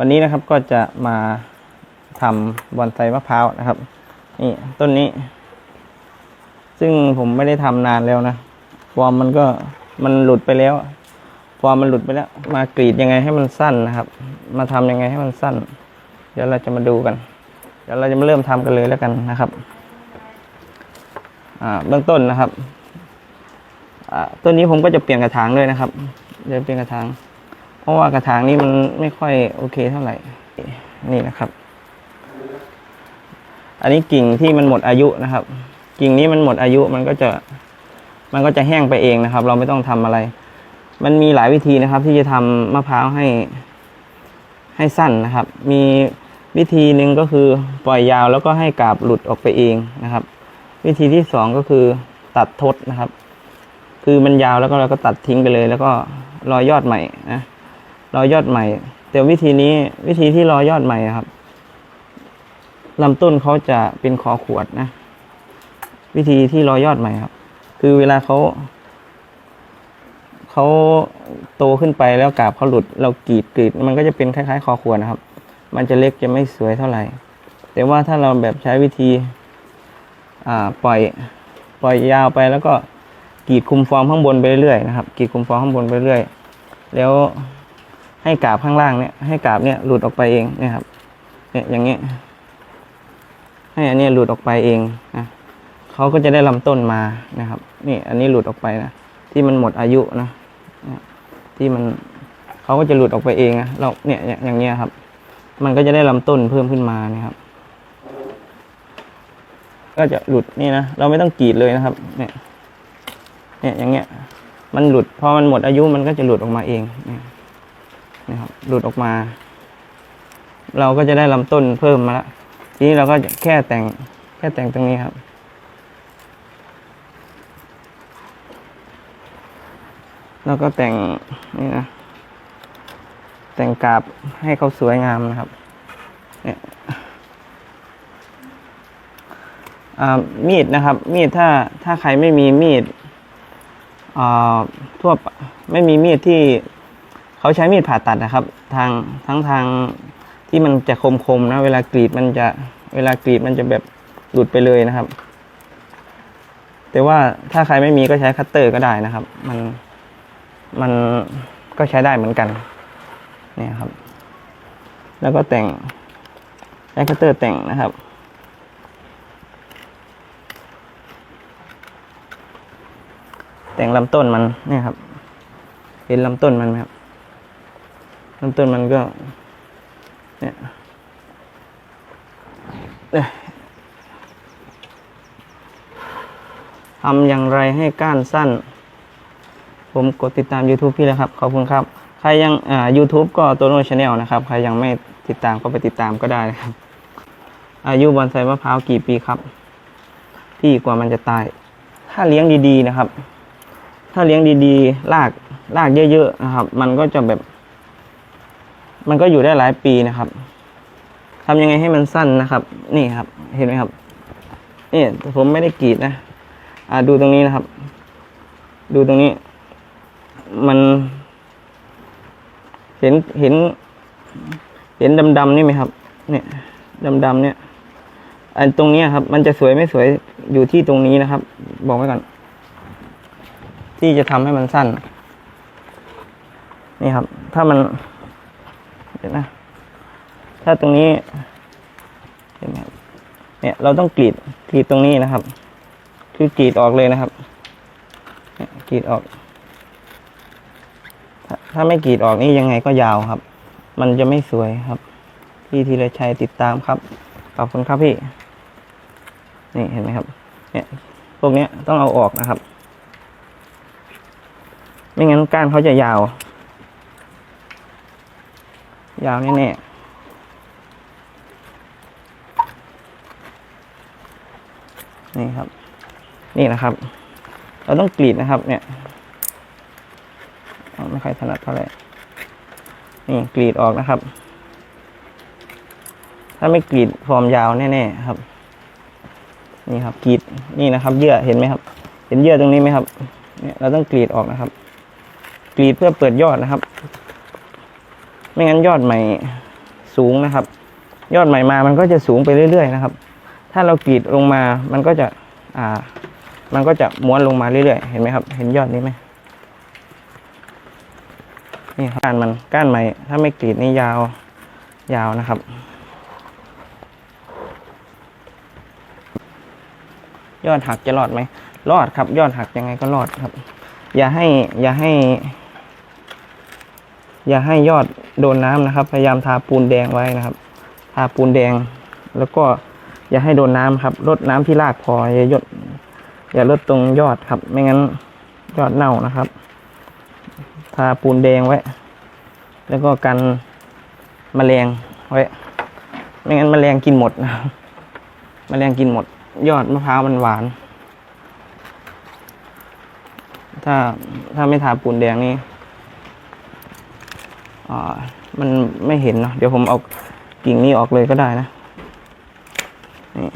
วันนี้นะครับก็จะมาทำบอนไซมะพร้าวนะครับ นี่ต้นนี้ ซึ่งผมไม่ได้ทำนานแล้วนะฟอร์มมันก็มันหลุดไปแล้วฟอร์มมันหลุดไปแล้ว มากรีดยังไงให้มันสั้นนะครับ มาทำยังไงให้มันสั้น เดี๋ยวเราจะมาดูกัน เดี๋ยวเราจะมาเริ่มทำกันเลยแล้วกันนะครับอ่าเบื้องต้นนะครับต้นนี้ผมก็จะเปลี่ยนกระถางเลยนะครับจะเปลี่ยนกระถาง ราะว่ากระถางนี้มันไม่ค่อยโอเคเท่าไหร่ นี่นะครับ อันนี้กิ่งที่มันหมดอายุนะครับ กิ่งนี้มันหมดอายุมันก็จะ มันก็จะแห้งไปเองนะครับ เราไม่ต้องทำอะไร มันมีหลายวิธีนะครับ ที่จะทำมะพร้าวให้ ให้สั้นนะครับ มีวิธีหนึ่งก็คือปล่อยยาวแล้วก็ให้กาบหลุดออกไปเองนะครับ วิธีที่สองก็คือตัดทดนะครับ คือมันยาวแล้วก็เราก็ตัดทิ้งไปเลย แล้วก็รอยอดใหม่นะ รอยอดใหม่ แต่วิธีนี้วิธีที่รอยอดใหม่ครับลำต้นเขาจะเป็นคอขวดนะ วิธีที่รอยอดใหม่ครับ คือเวลาเขาเขาโตขึ้นไปแล้วกาบเขาหลุด เรากรีดกรีดมันก็จะเป็นคล้ายๆ คอขวดนะครับ มันจะเล็กจะไม่สวยเท่าไหร่ แต่ว่าถ้าเราแบบใช้วิธีปล่อยปล่อยยาวไปแล้วก็กรีดคุมฟอร์มข้างบนไปเรื่อยนะครับกรีดคุมฟอร์มข้างบนไปเรื่อยแล้ว ให้กาบข้างล่างเนี่ยให้กาบเนี่ยหลุดออกไปเองเนี่ยครับเนี่ยอย่างเงี้ยให้อันเนี้ยหลุดออกไปเองนะเขาก็จะได้ลำต้นมานะครับ นี่อันนี้หลุดออกไปนะที่มันหมดอายุนะที่มันเขาก็จะหลุดออกไปเองนะเราเนี่ยอย่างเงี้ยครับ มันก็จะได้ลำต้นเพิ่มขึ้นมานะครับ ก็จะหลุดนี่นะเราไม่ต้องกรีดเลยนะครับ เนี่ย เนี่ยอย่างเงี้ย มันหลุดพอมันหมดอายุมันก็จะหลุดออกมาเองเนี่ย นะครับหลุดออกมา เราก็จะได้ลำต้นเพิ่มมาละทีนี้เราก็แค่แต่งแค่แต่งตรงนี้ครับ แล้วก็แต่งนี่นะ แต่งกาบให้เขาสวยงามนะครับ เนี่ยมีดนะครับ มีดถ้าถ้าใครไม่มีมีดทั่วไม่มีมีดที่ เขาใช้มีดผ่าตัดนะครับ ทางทั้งทางที่มันจะคมๆนะ เวลากรีดมันจะเวลากรีดมันจะแบบหลุดไปเลยนะครับ แต่ว่าถ้าใครไม่มีก็ใช้คัตเตอร์ก็ได้นะครับ มันมันก็ใช้ได้เหมือนกัน เนี่ยครับ แล้วก็แต่งใช้คัตเตอร์แต่งนะครับแต่งลำต้นมันเนี่ยครับ เห็นลำต้นมันไหมครับ ลำต้นมันก็ เนี่ยเอ้ยทำอย่างไรให้ก้านสั้น ผมกดติดตาม YouTube พี่แล้วครับ ขอบคุณครับ ใครยังอ่า YouTube ก็โตโน่ชาแนลนะครับ ใครยังไม่ติดตามก็ไปติดตามก็ได้นะครับ อายุบอนไซมะพร้าวกี่ปีครับ พี่กว่ามันจะตาย ถ้าเลี้ยงดีๆนะครับ ถ้าเลี้ยงดีๆรากรากเยอะๆนะครับ มันก็จะแบบ มันก็อยู่ได้หลายปีนะครับทำยังไงให้มันสั้นนะครับ นี่ครับ เห็นไหมครับนี่ผมไม่ได้กรีดนะ อ่าดูตรงนี้นะครับ ดูตรงนี้ มัน เห็นเห็น เห็นดำๆนี่ไหมครับ เนี่ยดำๆเนี่ย อันตรงนี้ครับ มันจะสวยไม่สวยอยู่ที่ตรงนี้นะครับ บอกไว้ก่อน ที่จะทำให้มันสั้น นี่ครับ ถ้ามัน เดี๋ยวนะ ถ้าตรงนี้เห็นไหมเนี่ยเราต้องกรีดกรีดตรงนี้นะครับ คือกรีดออกเลยนะครับกรีดออกถ้าถ้าไม่กรีดออกนี่ยังไงก็ยาวครับ มันจะไม่สวยครับ พี่ธีรชัยติดตามครับ ขอบคุณครับพี่ นี่เห็นไหมครับ เนี่ย พวกนี้ต้องเอาออกนะครับ ไม่งั้นก้านเขาจะยาว ยาวแน่ๆนี่ครับ นี่นะครับ เราต้องกรีดนะครับ เนี่ยไม่ค่อยถนัดเท่าไหร่นี่กรีดออกนะครับ ถ้าไม่กรีดฟอร์มยาวแน่ๆครับ นี่ครับกรีดนี่นะครับเยื่อเห็นไหมครับ เห็นเยื่อตรงนี้ไหมครับ เนี่ยเราต้องกรีดออกนะครับ กรีดเพื่อเปิดยอดนะครับ ไม่งั้นยอดใหม่สูงนะครับ ยอดใหม่มามันก็จะสูงไปเรื่อย ๆ นะครับ ถ้าเรากรีดลงมามันก็จะอ่า มันก็จะม้วนลงมาเรื่อยๆเห็นไหมครับ เห็นยอดนี้ไหมนี่ก้านมันก้านใหม่ ถ้าไม่กรีดนี่ยาวยาวนะครับยอดหักจะรอดไหม รอดครับ ยอดหักยังไงก็รอดครับ อย่าให้ อย่าให้ อย่าให้ยอดโดนน้ำนะครับ พยายามทาปูนแดงไว้นะครับ ทาปูนแดง แล้วก็อย่าให้โดนน้ำครับลดน้ำที่รากพออย่าหยดอย่าลดตรงยอดครับ ไม่งั้นยอดเน่านะครับ ทาปูนแดงไว้ แล้วก็กันแมลงไว้ไม่งั้นแมลงกินหมดนะครับแมลงกินหมด ยอดมะพร้าวมันหวาน ถ้าถ้าไม่ทาปูนแดงนี่ มันไม่เห็นเนาะเดี๋ยวผมเอากิ่งนี้ออกเลยก็ได้นะนี่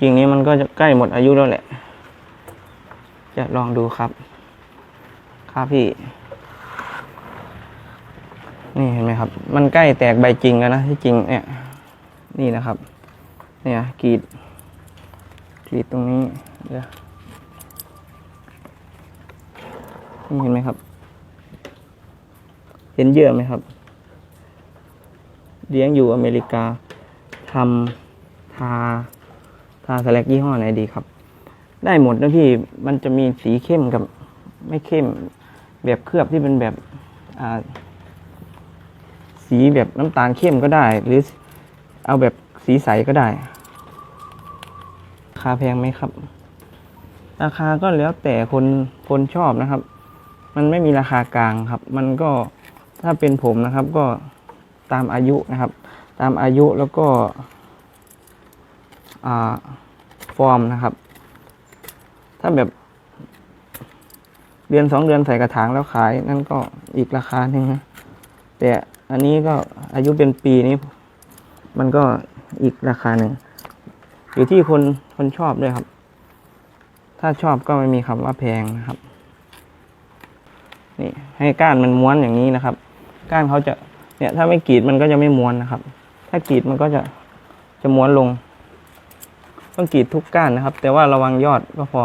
กิ่งนี้มันก็จะใกล้หมดอายุแล้วแหละ จะลองดูครับ ครับพี่ นี่เห็นไหมครับ มันใกล้แตกใบจริงแล้วนะที่จริงเนี่ย นี่นะครับ เนี่ยกรีดกรีดตรงนี้เดี๋ยวนี่เห็นไหมครับ เห็นเยอะไหมครับ เลี้ยงอยู่อเมริกาทำทาทาสแลกยี่ห้อไหนดีครับ ได้หมดนะพี่มันจะมีสีเข้มกับไม่เข้มแบบเคลือบที่เป็นแบบสีแบบน้ำตาลเข้มก็ได้ หรือเอาแบบสีใสก็ได้ราคาแพงไหมครับ ราคาก็แล้วแต่คนคนชอบนะครับ มันไม่มีราคากลางครับ มันก็ ถ้าเป็นผมนะครับก็ตามอายุนะครับ ตามอายุแล้วก็ฟอร์มนะครับ ถ้าแบบเดือนสองเดือนใส่กระถางแล้วขายนั่นก็อีกราคาหนึ่งนะแต่อันนี้ก็อายุเป็นปีนี้ มันก็อีกราคาหนึ่งอยู่ที่คนคนชอบด้วยครับ ถ้าชอบก็ไม่มีคำว่าแพงนะครับ นี่ให้ก้านมันม้วนอย่างนี้นะครับ ก้านเขาจะเนี่ยถ้าไม่กรีดมันก็จะไม่ม้วนนะครับ ถ้ากรีดมันก็จะจะม้วนลง ต้องกรีดทุกก้านนะครับ แต่ว่าระวังยอดก็พอ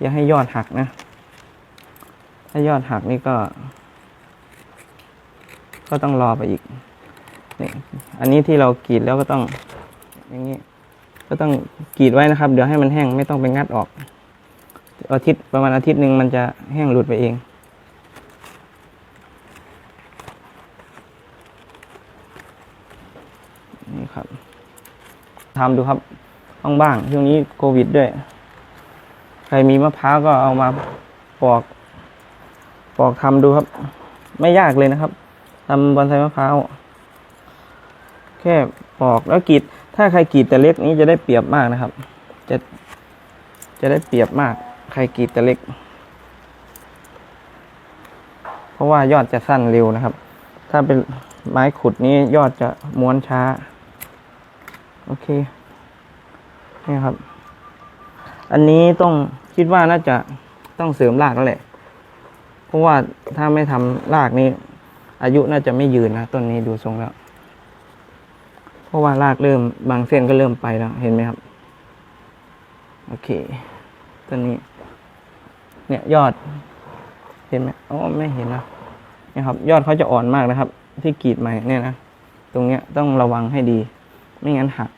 อย่าให้ยอดหักนะ ถ้ายอดหักนี่ก็ ก็ต้องรอไปอีกนี่อันนี้ที่เรากรีดแล้วก็ต้อง อย่างนี้ ก็ต้องกรีดไว้นะครับ เดี๋ยวให้มันแห้งไม่ต้องไปงัดออกอาทิตย์ประมาณอาทิตย์หนึ่งมันจะแห้งหลุดไปเอง นี่ครับ ทำดูครับบ้างช่วงนี้โควิดด้วย ใครมีมะพร้าวก็เอามาปอก ปอกทำดูครับ ไม่ยากเลยนะครับทำบอนไซมะพร้าวแค่ปอกแล้วกรีดถ้าใครกรีดแต่เล็กนี้จะได้เปรียบมากนะครับ จะจะได้เปรียบมาก ใครกรีดแต่เล็ก เพราะว่ายอดจะสั้นเร็วนะครับ ถ้าเป็นไม้ขุดนี้ยอดจะม้วนช้า โอเคนี่ครับ อันนี้ต้องคิดว่าน่าจะต้องเสริมรากแล้วแหละ เพราะว่าถ้าไม่ทำรากนี้ อายุน่าจะไม่ยืนนะต้นนี้ดูทรงแล้ว เพราะว่ารากเริ่มบางเส้นก็เริ่มไปแล้ว เห็นไหมครับ โอเคต้นนี้ เนี่ยยอด เห็นไหมอ๋อไม่เห็นนะเนี่ยครับ ยอดเขาจะอ่อนมากนะครับ ที่กรีดใหม่เนี่ยนะ ตรงเนี้ยต้องระวังให้ดี ไม่งั้นหัก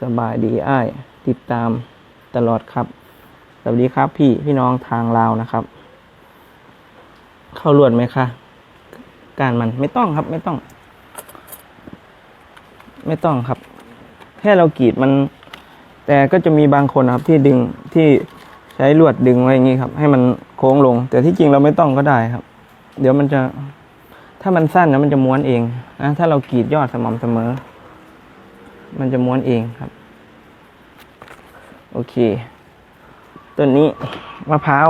สบายดีไอ้ติดตามตลอดครับ สวัสดีครับพี่พี่น้องทางลาวนะครับ เข้าลวดไหมคะ การมันไม่ต้องครับ ไม่ต้อง ไม่ต้องครับ แค่เรากรีดมัน แต่ก็จะมีบางคนนะครับ ที่ดึงที่ใช้ลวดดึงไว้อย่างนี้ครับ ให้มันโค้งลง แต่ที่จริงเราไม่ต้องก็ได้ครับ เดี๋ยวมันจะ ถ้ามันสั้นนะมันจะม้วนเองนะถ้าเรากรีดยอดสม่ำเสมอ มันจะม้วนเองครับ โอเคต้นนี้มะพร้าว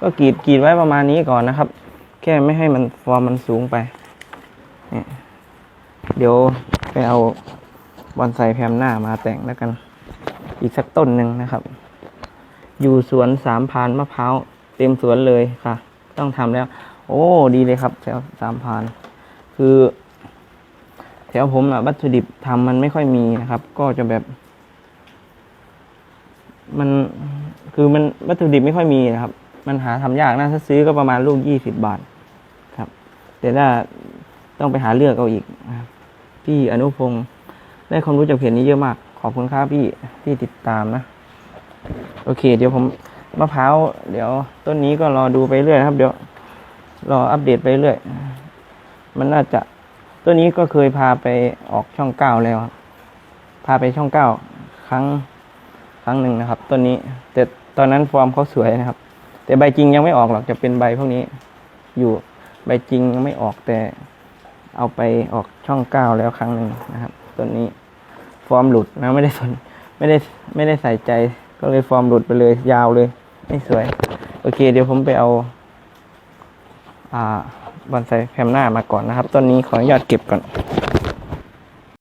ก็กรีดกรีดไว้ประมาณนี้ก่อนนะครับ แค่ไม่ให้มันฟอร์มมันสูงไปเนี่ยเดี๋ยวไปเอาบอนไซแพมหน้ามาแต่งแล้วกัน อีกสักต้นหนึ่งนะครับ อยู่สวนสามพานมะพร้าวเต็มสวนเลยค่ะ ต้องทำแล้ว โอ้ ดีเลยครับ แถวสามพราน คือแถวผมอะวัตถุดิบทำมันไม่ค่อยมีนะครับ ก็จะแบบ มันคือมันวัตถุดิบไม่ค่อยมีนะครับ มันหาทำยากนะถ้าซื้อก็ประมาณลูกยี่สิบบาทครับ แต่ถ้าต้องไปหาเลือกเอาอีกพี่อนุพงศ์ได้ความรู้จากเพจนี้เยอะมาก ขอบคุณครับพี่ที่ติดตามนะ โอเค เดี๋ยวผมมะพร้าวเดี๋ยวต้นนี้ก็รอดูไปเรื่อยนะครับ เดี๋ยว รออัปเดตไปเรื่อย มันน่าจะ ตัวนี้ก็เคยพาไปออกช่องเก้าแล้วครับ พาไปช่องเก้าครั้งครั้งหนึ่งนะครับต้นนี้ แต่ตอนนั้นฟอร์มเขาสวยนะครับ แต่ใบจริงยังไม่ออกหรอกจะเป็นใบพวกนี้อยู่ใบจริงยังไม่ออกแต่เอาไปออกช่องเก้าแล้วครั้งหนึ่งนะครับต้นนี้ฟอร์มหลุดนะไม่ได้สนไม่ได้ไม่ได้ใส่ใจก็เลยฟอร์มหลุดไปเลยยาวเลย ไม่สวย โอเค เดี๋ยวผมไปเอา บอนไซแคมหน้ามาก่อนนะครับ ต้นนี้ขออนุญาตเก็บก่อน